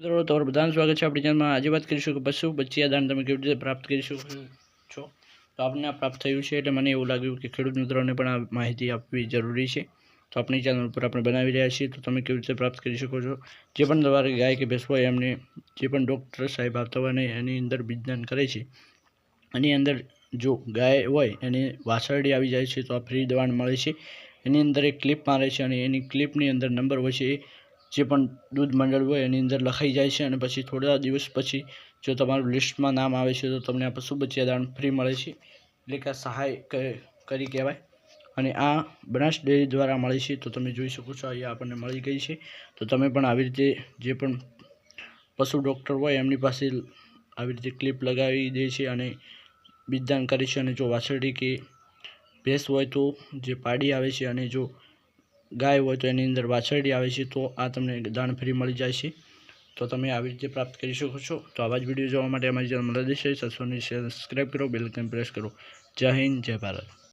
મિત્રો તમારું બધાનું સ્વાગત છે આપણી ચેનલમાં. આજે વાત કરીશું કે પશુ બચ્ચિયા દાન તમે કેવી રીતે પ્રાપ્ત કરી શકો છો? તો આપને આ પ્રાપ્ત થયું છે એટલે મને એવું લાગ્યું કે ખેડૂત મિત્રોને પણ આ માહિતી આપવી જરૂરી છે. તો આપણી ચેનલ ઉપર આપણે બનાવી રહ્યા છીએ, તો તમે કેવી રીતે પ્રાપ્ત કરી શકો છો? જે પણ તમારે ગાય કે ભેંસ હોય, એમને જે પણ ડૉક્ટર સાહેબ આપતા હોય એની અંદર બીજદાન કરે છે. એની અંદર જો ગાય હોય, એની વાસરડી આવી જાય છે, તો આ ફ્રી દવાણ મળે છે. એની અંદર એક ક્લિપ મારે છે અને એની ક્લિપની અંદર નંબર હોય છે જે પણ દૂધ મંડળ હોય એની અંદર લખાઈ જાય છે અને પછી થોડા દિવસ પછી જો તમારું લિસ્ટમાં નામ આવે છે તો તમને આ પશુ બચ્ચા દાણ ફ્રી મળે છે. એટલે કે સહાય કરી કહેવાય. અને આ બનાસ ડેરી દ્વારા મળે છે તો તમે જોઈ શકો છો અહીંયા આપણને મળી ગઈ છે. તો તમે પણ આવી રીતે જે પણ પશુ ડૉક્ટર હોય એમની પાસે આવી રીતે ક્લિપ લગાવી દે છે અને બીજદાન કરે છે અને જો વાછરડી કે ભેંસ હોય તો જે પાડી આવે છે અને જો ગાય હોય તો એની અંદર વાછરડી આવે છે, તો આ તમને દાણ ફ્રી મળી જાય છે. તો તમે આવી રીતે પ્રાપ્ત કરી શકો છો. તો આવા જ વીડિયો જોવા માટે અમારી ચેનલ મદદ છે. સબસ્ક્રાઈબ કરો બેલકન પ્રેસ કરો. જય હિન્દ, જય ભારત.